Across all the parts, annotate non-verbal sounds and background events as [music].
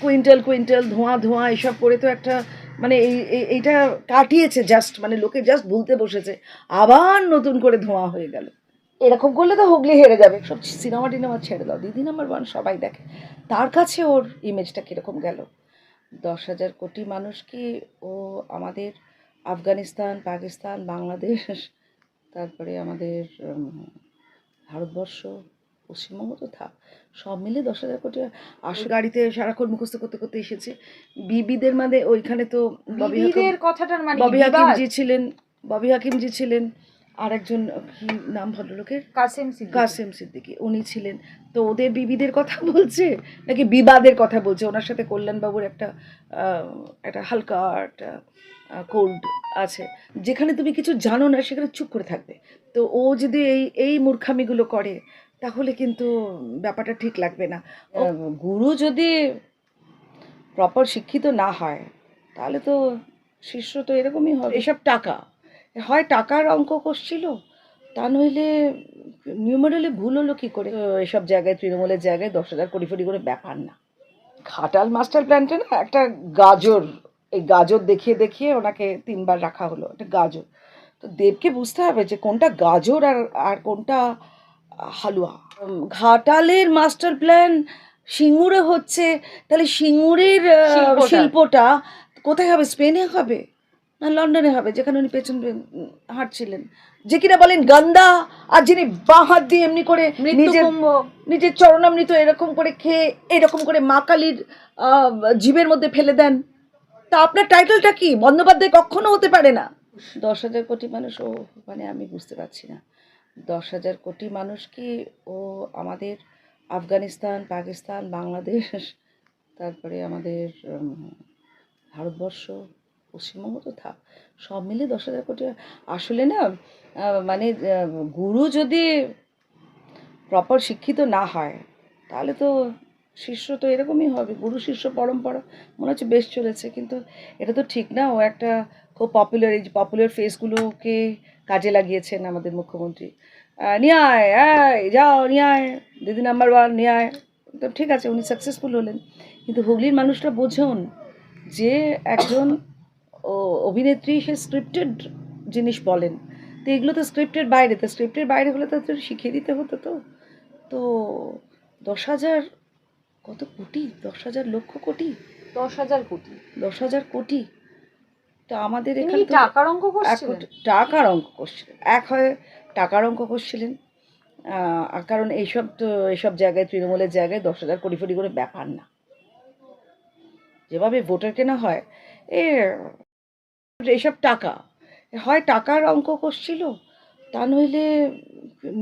Quintal quintal, ধোঁয়া ধোঁয়া, এসব করে তো একটা মানে এই, এই- এইটা কাটিয়েছে জাস্ট মানে লোকে জাস্ট ভুলতে বসেছে। আবার নতুন করে ধোঁয়া হয়ে গেল। এরকম করলে তো হুগলি হেরে যাবে। সব সিনেমা টিনেমা ছেড়ে দাও। দিদি নাম্বার ওয়ান সবাই দেখে। তার কাছে ওর ইমেজটা কীরকম গেল? দশ হাজার কোটি মানুষ কি ও আমাদের আফগানিস্তান, পাকিস্তান, বাংলাদেশ, তারপরে আমাদের ভারতবর্ষ পশ্চিমবঙ্গ তো থাক সব মিলে দশ হাজার কোটি আসল গাড়িতে সারাক্ষণ মুখস্থ করতে করতে এসেছে। বিবিদের মানে ওইখানে তো বিবিদের কথাটার মানে ববি হাকিম? জি ছিলেন ববি হাকিম জি ছিলেন আর একজন কি নাম ভদ্রলোকের? কাসেম সিদ্দিকী। কাসেম সিদ্দিকী উনি ছিলেন। তো ওদের বিবিদের কথা [laughs] বলছে নাকি বিবাদের কথা বলছে? ওনার সাথে কল্যাণবাবুর একটা আহ, একটা হালকা একটা কোল্ড আছে। যেখানে তুমি কিছু জানো না সেখানে চুপ করে থাকবে। তো ও যদি এই এই মূর্খামিগুলো করে তাহলে কিন্তু ব্যাপারটা ঠিক লাগবে না। গুরু যদি প্রপার শিক্ষিত না হয় তাহলে তো শিষ্য তো এরকমই হবে। এসব টাকা। হয় টাকার অঙ্ক করছিল তা নইলে নিউমারালে ভুল হলো কী করে? এসব জায়গায় তৃণমূলের জায়গায় দশ হাজার কোটি কোটি করে ব্যাপার না। ঘাটাল মাস্টার প্ল্যান্টে না একটা গাজর এই গাজর দেখিয়ে দেখিয়ে ওনাকে তিনবার রাখা হলো একটা গাজর। তো দেবকে বুঝতে হবে যে কোনটা গাজর আর আর কোনটা হালুয়া। ঘাটালের মাস্টার প্ল্যান সিঙ্গুরে হচ্ছে তাহলে সিঙ্গুরের শিল্পটা। কোথায় হবে? স্পেনে হবে? না লন্ডনে হবে যেখানে উনি পেছন হাঁটছিলেন। যে কিনা বলেন গান্দা আর যিনি বাঁ হাত দিয়ে এমনি করে নিজের নিজের চরণামৃত এরকম করে খেয়ে এরকম করে মা কালীর জীবের মধ্যে ফেলে দেন। তা আপনার টাইটেলটা কি? বন্দ্যোপাধ্যায় কখনো হতে পারে না? দশ হাজার কোটি মানুষ ও মানে আমি বুঝতে পারছি না। দশ হাজার কোটি মানুষ কি ও আমাদের আফগানিস্তান, পাকিস্তান, বাংলাদেশ, তারপরে আমাদের ভারতবর্ষ, পশ্চিমবঙ্গ তো থাক, সব মিলে দশ হাজার কোটি। আসলে না মানে গুরু যদি প্রপার শিক্ষিত না হয়, তাহলে তো শিষ্য তো এরকমই হবে। গুরু, শিষ্য, পরম্পরা, মনে হচ্ছে বেশ চলেছে। কিন্তু এটা তো ঠিক না, ও একটা খুব পপুলার এই পপুলার ফেসগুলোকে কাজে লাগিয়েছেন আমাদের মুখ্যমন্ত্রী। আহ, নিয়ে আয় আয় যাও নিয়ে আয় দিদি নাম্বার ওয়ান নিয়ে আয় তো ঠিক আছে উনি সাকসেসফুল হলেন। কিন্তু হুগলির মানুষরা বোঝুন যে একজন ও অভিনেত্রী সে স্ক্রিপ্টেড জিনিস বলেন। তো এগুলো তো স্ক্রিপ্টের বাইরে তো স্ক্রিপ্টের বাইরে হলে তো তো শিখিয়ে দিতে হতো তো। তো দশ হাজার কত কোটি? দশ হাজার লক্ষ কোটি? দশ হাজার কোটি। দশ হাজার কোটি? তো আমাদের এখানে টাকার অঙ্ক করছিলেন? টাকার অঙ্ক করছিলেন। এক হয় টাকার অঙ্ক করছিলেন। কারণ এইসব তো এইসব জায়গায় তৃণমূলের জায়গায় দশ হাজার কোটি কোটি করে ব্যাপার না। যেভাবে ভোটার কেনা হয় এ এইসব টাকা। হয় টাকার অঙ্ক করছিল তা নইলে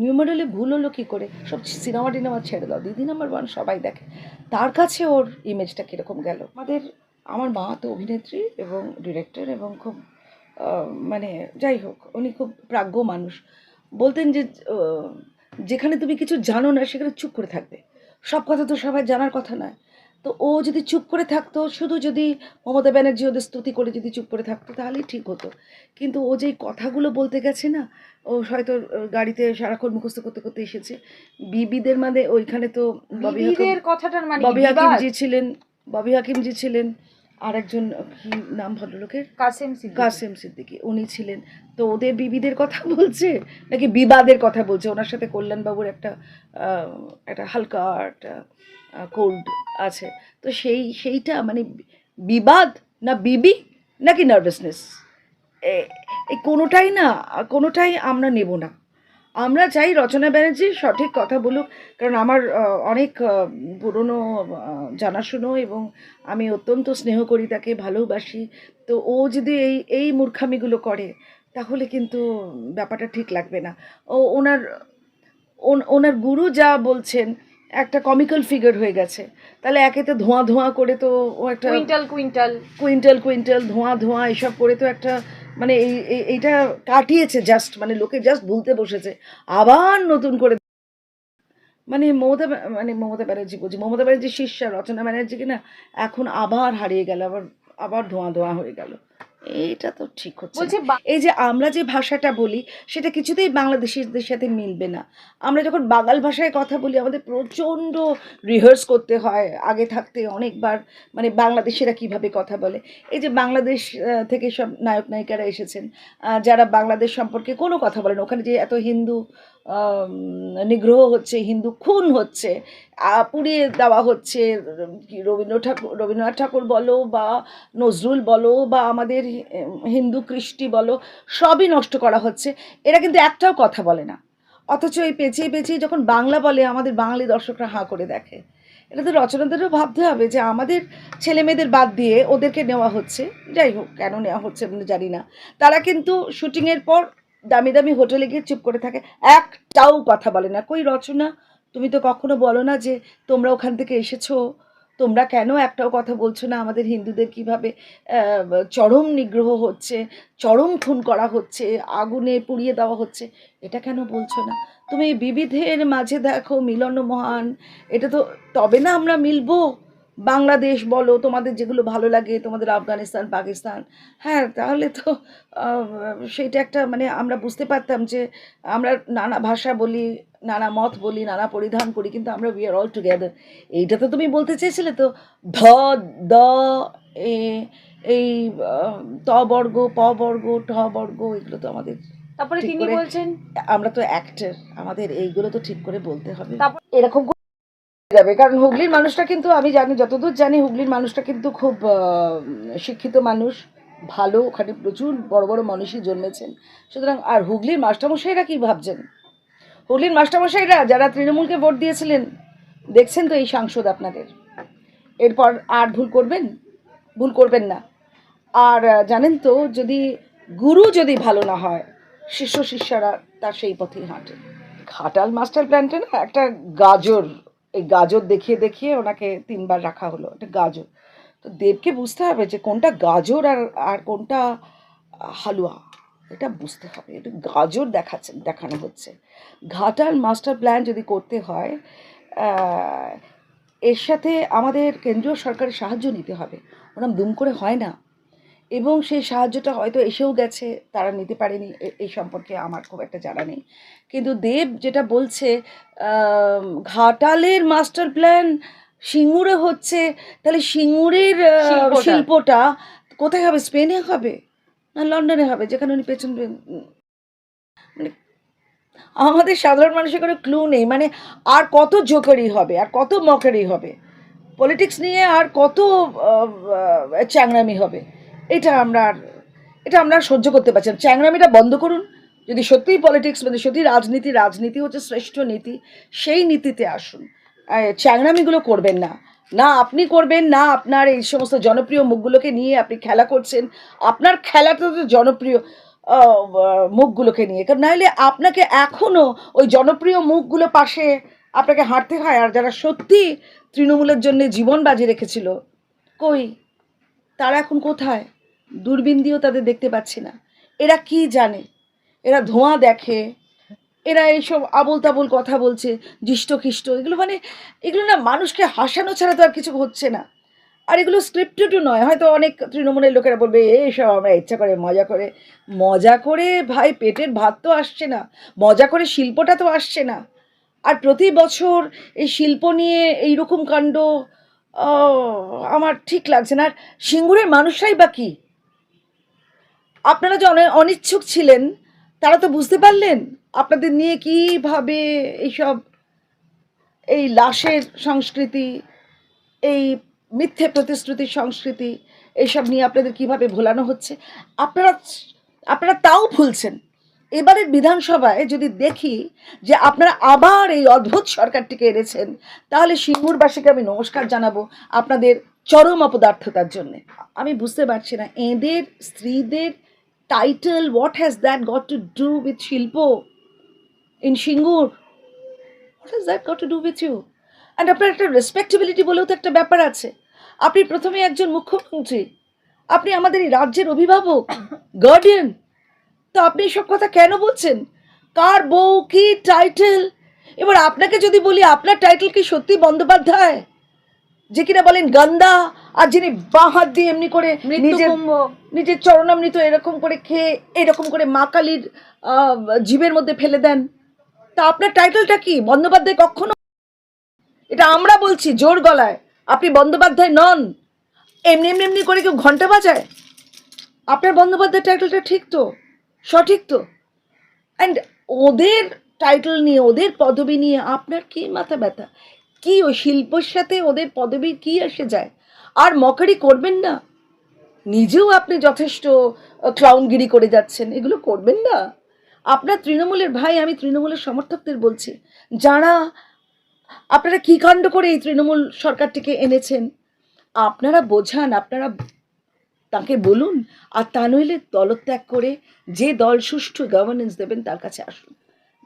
নিউমারালে ভুল হলো কী করে? সব সিনেমা টিনেমা ছেড়ে দাও। দিদি নাম্বার ওয়ান সবাই দেখে। তার কাছে ওর ইমেজটা কীরকম গেল? আমাদের আমার মা তো অভিনেত্রী এবং ডিরেক্টর এবং খুব মানে যাই হোক উনি খুব প্রাজ্ঞ মানুষ। বলতেন যে যেখানে তুমি কিছু জানো না সেখানে চুপ করে থাকবে। সব কথা তো সবাই জানার কথা নয়। তো ও যদি চুপ করে থাকতো শুধু যদি মমতা ব্যানার্জি ওদের স্তুতি করে যদি চুপ করে থাকতো তাহলেই ঠিক হতো। কিন্তু ও যেই কথাগুলো বলতে গেছে না ও হয়তো গাড়িতে সারাক্ষণ মুখস্থ করতে করতে এসেছে। বিবিদের মানে ওইখানে তো ববি হাকিম- কথাটার মানে ববি হাকিম জি ছিলেন ববি হাকিম জি ছিলেন আর একজন কি নাম ভদ্রলোকের? কাসেম সিদ্দিকী। কাসেম সিদ্দিকী। উনি ছিলেন। তো ওদের বিবিদের কথা [laughs] বলছে? নাকি বিবাদের কথা বলছে? ওনার সাথে কল্যাণবাবুর একটা একটা হালকা একটা কোল্ড আছে। তো সেই সেইটা মানে বিবাদ না বিবি নাকি নার্ভাসনেস এই কোনোটাই না কোনোটাই আমরা নেব না। আমরা চাই রচনা ব্যানার্জি সঠিক কথা বলুক, কারণ আমার অনেক পুরনো জানাশুনো এবং আমি অত্যন্ত স্নেহ করি তাকে, ভালোবাসি। তো ও যদি এই এই মূর্খামিগুলো করে, তাহলে কিন্তু ব্যাপারটা ঠিক লাগবে না। ও, ওনার, ওন- ওনার গুরু যা বলছেন একটা কমিক্যাল ফিগার হয়ে গেছে। তাহলে একেতে ধোঁয়া ধোঁয়া করে তো ও একটা কুইন্টাল কুইন্টাল। কুইন্টাল কুইন্টাল ধোঁয়া ধোঁয়া এসব করে তো একটা মানে এই এই- এইটা কাটিয়েছে জাস্ট মানে লোকে জাস্ট ভুলতে বসেছে। আবার নতুন করে মানে মমতা মানে মমতা ব্যানার্জি বলছি মমতা ব্যানার্জি শিষ্যা রচনা ব্যানার্জিকে না এখন আবার হারিয়ে গেল আবার আবার ধোঁয়া ধোঁয়া হয়ে গেল। এইটা তো ঠিক হচ্ছে বলছে এই যে আমরা যে ভাষাটা বলি সেটা কিছুতেই বাংলাদেশিদের সাথে মিলবে না। আমরা যখন বাঙাল ভাষায় কথা বলি আমাদের প্রচণ্ড রিহার্স করতে হয় আগে থাকতে অনেকবার মানে বাংলাদেশিরা কীভাবে কথা বলে। এই যে বাংলাদেশ থেকে সব নায়ক নায়িকারা এসেছেন যারা বাংলাদেশ সম্পর্কে কোনো কথা বলেন ওখানে যে এত হিন্দু নিগ্রহ হচ্ছে, হিন্দু খুন হচ্ছে পুড়িয়ে দেওয়া হচ্ছে রবীন্দ্র ঠাকুর রবীন্দ্রনাথ ঠাকুর বলো বা নজরুল বলো বা আমাদের হিন্দু কৃষ্টি বলো, সবই নষ্ট করা হচ্ছে। এরা কিন্তু একটাও কথা বলে না। অথচ এই পেঁচিয়ে পেঁচিয়ে যখন বাংলা বলে, আমাদের বাঙালি দর্শকরা হাঁ করে দেখে। এটা তো রচনাদেরও ভাবতে হবে যে আমাদের ছেলে মেয়েদের বাদ দিয়ে ওদেরকে নেওয়া হচ্ছে। যাই হোক, কেন নেওয়া হচ্ছে জানি না। তারা কিন্তু শুটিংয়ের পর দামি দামি হোটেলে গিয়ে চুপ করে থাকে। একটাও কথা বলে না। কই রচনা? তুমি তো কখনো বলো না যে তোমরা ওখান থেকে এসেছ। তোমরা কেন একটাও কথা বলছো না? আমাদের হিন্দুদের কীভাবে চরম নিগ্রহ হচ্ছে, চরম খুন করা হচ্ছে, আগুনে পুড়িয়ে দেওয়া হচ্ছে, এটা কেন বলছো না? তুমি বিবিধের মাঝে দেখো মিলন মহান এটা তো, তবে না আমরা মিলবো? বাংলাদেশ বলো তোমাদের যেগুলো ভালো লাগে তোমাদের আফগানিস্তান পাকিস্তান। হ্যাঁ তাহলে তো সেইটা একটা মানে আমরা বুঝতে পারতাম যে আমরা নানা ভাষা বলি নানা মত বলি নানা পরিধান করি কিন্তু আমরা উই আর অল টুগেদার এইটা তো তুমি বলতে চেয়েছিলে তো ধ দ এ এই ত বর্গ প বর্গ ঠ বর্গ এগুলো তো আমাদের তারপরে তিনি বলছেন? আমরা তো অ্যাক্টর আমাদের এইগুলো তো ঠিক করে বলতে হবে। তারপর- এরকম যাবে। কারণ হুগলির মানুষটা কিন্তু, আমি জানি, যতদূর জানি, হুগলির মানুষটা কিন্তু খুব শিক্ষিত মানুষ, ভালো, ওখানে প্রচুর বড় বড় মানুষই জন্মেছেন। সুতরাং, আর হুগলির মাস্টারমশাইরা কি ভাবছেন? হুগলির মাস্টারমশাইরা যারা তৃণমূলকে ভোট দিয়েছিলেন, দেখছেন তো এই সাংসদ আপনাদের। এরপর আর ভুল করবেন? ভুল করবেন না। আর জানেন তো, যদি গুরু যদি ভালো না হয় শিষ্য শিষ্যরা তার সেই পথেই হাঁটে। খাটাল মাস্টার প্ল্যানটা না একটা গাজর এই গাজর দেখিয়ে দেখিয়ে ওনাকে তিনবার রাখা হলো, এটা গাজর। তো দেবকে বুঝতে হবে যে কোনটা গাজর আর আর কোনটা হালুয়া, এটা বুঝতে হবে। এটা গাজর দেখাচ্ছে, দেখানো হচ্ছে। ঘাটাল মাস্টার প্ল্যান যদি করতে হয় এর সাথে আমাদের কেন্দ্রীয় সরকারের সাহায্য নিতে হবে। ওরম দুম করে হয় না। এবং সেই সাহায্যটা হয়তো এসেও গেছে তারা নিতে পারেনি এই সম্পর্কে আমার খুব একটা জানা নেই। কিন্তু দেব যেটা বলছে ঘাটালের মাস্টার প্ল্যান সিঙ্গুরে হচ্ছে তাহলে সিঙ্গুরের শিল্পটা। কোথায় হবে স্পেনে হবে? না লন্ডনে হবে যেখানে উনি পেছন মানে আমাদের সাধারণ মানুষের কোনো ক্লু নেই মানে আর কত জোকারি হবে আর কত মকারি হবে? পলিটিক্স নিয়ে আর কত চ্যাংরামি হবে? এটা আমরা এটা আমরা সহ্য করতে পারছি না। চ্যাংরামিটা বন্ধ করুন। যদি সত্যিই পলিটিক্স মানে সত্যি রাজনীতি রাজনীতি হচ্ছে শ্রেষ্ঠ নীতি, সেই নীতিতে আসুন। চ্যাংরামিগুলো করবেন না। না, আপনি করবেন, না আপনার এই সমস্ত জনপ্রিয় মুখগুলোকে নিয়ে আপনি খেলা করছেন। আপনার খেলাটা তো জনপ্রিয় মুখগুলোকে নিয়ে। কারণ নাহলে আপনাকে এখনও ওই জনপ্রিয় মুখগুলো পাশে আপনাকে হাঁটতে হয়। আর যারা সত্যি তৃণমূলের জন্য জীবন বাজি রেখেছিল, কই? তারা এখন কোথায়? দূরবীন দিয়েও তাদের দেখতে পাচ্ছি না। এরা কি জানে? এরা ধোঁয়া দেখে, এরা এইসব আবল তাবল কথা বলছে খিষ্ট এগুলো মানে এগুলো না মানুষকে হাসানো ছাড়া তো আর কিছু হচ্ছে না। আর এগুলো স্ক্রিপ্টেডও নয়, হয়তো অনেক তৃণমূলের লোকেরা বলবে এইসব আমরা ইচ্ছা করে মজা করে মজা করে ভাই পেটের ভাত তো আসছে না, মজা করে শিল্পটা তো আসছে না। আর প্রতি বছর এই শিল্প নিয়ে এই রকম কাণ্ড আমার ঠিক লাগছে না। আর সিঙ্গুরের মানুষরাই বা কি? আপনারা যে অনিচ্ছুক ছিলেন, তারা তো বুঝতে পারলেন আপনাদের নিয়ে কীভাবে এইসব এই লাশের সংস্কৃতি, এই মিথ্যে প্রতিশ্রুতির সংস্কৃতি, এইসব নিয়ে আপনাদের কীভাবে ভোলানো হচ্ছে? আপনারা আপনারা তাও ভুলছেন। এবারের বিধানসভায় যদি দেখি যে আপনারা আবার এই অদ্ভুত সরকারটিকে এনেছেন, তাহলে সিঙ্গুরবাসীকে আমি নমস্কার জানাব আপনাদের চরম অপদার্থতার জন্যে। আমি বুঝতে পারছি না, এদের, স্ত্রীদের title what has that got to do with শিল্প in Singur what has that got to do with you and আপনার একটা রেসপেক্টেবিলিটি বলেও তো একটা ব্যাপার আছে। আপনি প্রথমে একজন মুখ্যমন্ত্রী আপনি আমাদের এই রাজ্যের অভিভাবক গার্ডিয়ান তো আপনি এসব কথা কেন বলছেন? কার বউ কি টাইটেল এবার আপনাকে যদি বলি আপনার টাইটেল কি সত্যি বন্দ্যোপাধ্যায়? যে কিনা বলেন গন্দা আর যিনি বাঁ হাত দিয়ে এমনি করে নিজের নিজের চরণামৃত এরকম করে খেয়ে, এরকম করে মা কালীর জীবের মধ্যে ফেলে দেন। তা আপনার টাইটেলটা কি? বন্দ্যোপাধ্যায় কখনো? এটা আমরা বলছি, জোর গলায়। আপনি বন্দ্যোপাধ্যায় নন। এমনি এমনি এমনি করে কেউ ঘণ্টা বাজায়? আপনার বন্দ্যোপাধ্যায় টাইটেলটা ঠিক তো? সঠিক তো? অ্যান্ড ওদের টাইটেল নিয়ে, ওদের পদবি নিয়ে আপনার কি মাথা ব্যথা? কি ওই শিল্পর সাথে ওদের পদবি কি এসে যায়? আর মকারি করবেন না? নিজেও আপনি যথেষ্ট ক্লাউনগিরি করে যাচ্ছেন। এগুলো করবেন না। আপনার তৃণমূলের ভাই, আমি তৃণমূলের সমর্থকদের বলছি, যারা, আপনারা কী কাণ্ড করে এই তৃণমূল সরকারটিকে এনেছেন? আপনারা বোঝান, আপনারা তাকে বলুন, আর তা নইলে দলত্যাগ করে যে দল সুষ্ঠু গভর্নেন্স দেবেন তার কাছে আসুন।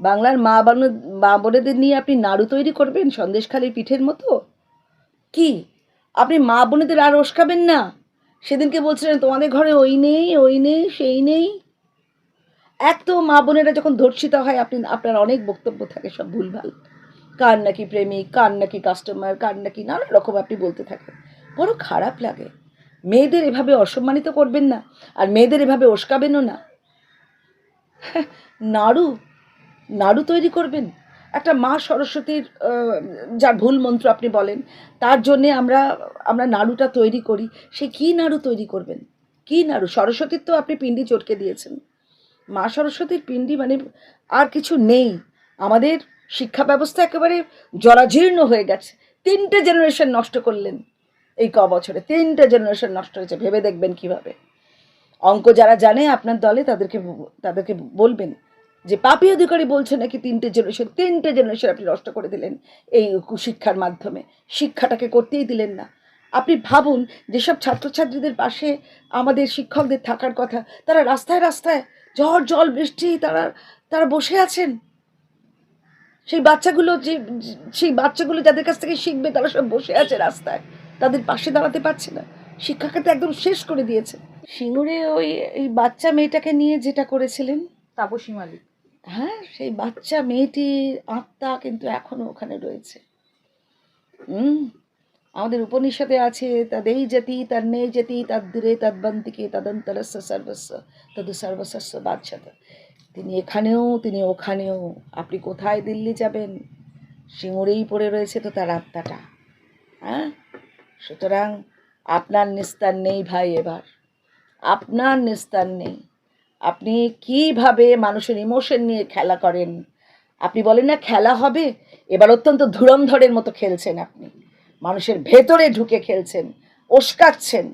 বাংলার মা বান, মা বোনেদের নিয়ে আপনি নাড়ু তৈরি করবেন সন্দেশখালির পিঠের মতো? কি? আপনি মা বোনেদের আর ওস্কাবেন না? সেদিনকে বলছিলেন তোমাদের ঘরে ওই নেই ওই নেই সেই নেই। এক তো মা বোনেরা যখন ধর্ষিত হয় আপনি আপনার অনেক বক্তব্য থাকে সব ভুলভাল। কার নাকি প্রেমিক কার নাকি কাস্টমার কার নাকি নানা রকম আপনি বলতে থাকেন। বড় খারাপ লাগে। মেয়েদের এভাবে অসম্মানিত করবেন না আর মেয়েদের এভাবে ওস্কাবেনও না। হ্যাঁ, নাড়ু নাড়ু তৈরি করবেন। একটা মা সরস্বতীর যার ভুল মন্ত্র আপনি বলেন, তার জন্যে আমরা আমরা নাড়ুটা তৈরি করি। সে কী নাড়ু তৈরি করবেন? কী নাড়ু? সরস্বতীর তো আপনি পিণ্ডি চটকে দিয়েছেন। মা সরস্বতীর পিণ্ডি মানে আর কিছু নেই। আমাদের শিক্ষা ব্যবস্থা একেবারে জরাজীর্ণ হয়ে গেছে। তিনটে জেনারেশন নষ্ট করলেন এই ক বছরে। তিনটে জেনারেশন নষ্ট হয়েছে। ভেবে দেখবেন কীভাবে। অঙ্ক যারা জানে আপনার দলে তাদেরকে তাদেরকে বলবেন। যে পাপি অধিকারী বলছে নাকি তিনটে জেনারেশন তিনটে জেনারেশন আপনি নষ্ট করে দিলেন এই শিক্ষার মাধ্যমে। শিক্ষাটাকে করতেই দিলেন না। আপনি ভাবুন যেসব ছাত্রছাত্রীদের পাশে আমাদের শিক্ষকদের থাকার কথা তারা রাস্তায় রাস্তায় ঝড় জল বৃষ্টি তারা তারা বসে আছেন। সেই বাচ্চাগুলো যে সেই বাচ্চাগুলো যাদের কাছ থেকে শিখবে তারা সব বসে আছে রাস্তায়। তাদের পাশে দাঁড়াতে পারছে না। শিক্ষাখাতে একদম শেষ করে দিয়েছে। সিঙ্গুরে ওই এই বাচ্চা মেয়েটাকে নিয়ে যেটা করেছিলেন? তাপসী মালিক। হ্যাঁ সেই বাচ্চা মেয়েটির আত্মা কিন্তু এখনও ওখানে রয়েছে। হুম, আমাদের উপনিষদে আছে, তাদেই জাতি তার নেই জাতি তার দূরে তদ্বন্তিকে তদন্তরস্য সর্বস্ব, তদ সর্বস্ব বাচ্চাত। তিনি এখানেও, তিনি ওখানেও। আপনি কোথায় দিল্লি যাবেন? সিঙ্গুরেই পড়ে রয়েছে তো তার আত্মাটা। হ্যাঁ সুতরাং আপনার নিস্তার নেই ভাই এবার। আপনার নিস্তার নেই। আপনি কীভাবে মানুষের ইমোশন নিয়ে খেলা করেন? আপনি বলেন না খেলা হবে, এবার অত্যন্ত ধুরন্ধরের মতো খেলছেন আপনি। মানুষের ভেতরে ঢুকে খেলছেন, ওস্কাচ্ছেন।